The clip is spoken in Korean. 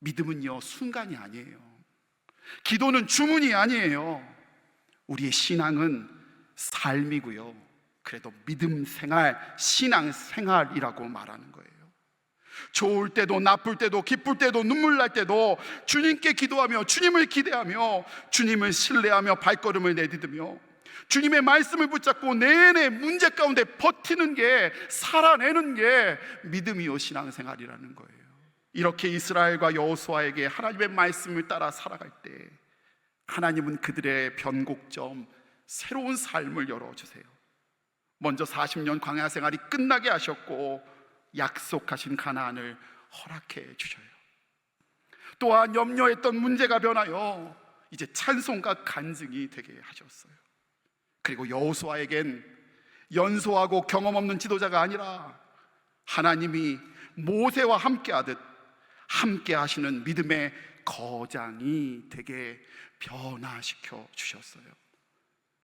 믿음은요, 순간이 아니에요. 기도는 주문이 아니에요. 우리의 신앙은 삶이고요. 그래도 믿음 생활, 신앙 생활이라고 말하는 거예요. 좋을 때도 나쁠 때도 기쁠 때도 눈물 날 때도 주님께 기도하며 주님을 기대하며 주님을 신뢰하며 발걸음을 내디디며 주님의 말씀을 붙잡고 내내 문제 가운데 버티는 게 살아내는 게 믿음이요 신앙생활이라는 거예요. 이렇게 이스라엘과 여호수아에게 하나님의 말씀을 따라 살아갈 때 하나님은 그들의 변곡점 새로운 삶을 열어 주세요. 먼저 40년 광야 생활이 끝나게 하셨고 약속하신 가나안을 허락해 주셔요. 또한 염려했던 문제가 변하여 이제 찬송과 간증이 되게 하셨어요. 그리고 여호수아에겐 연소하고 경험 없는 지도자가 아니라 하나님이 모세와 함께하듯 함께 하시는 믿음의 거장이 되게 변화시켜 주셨어요.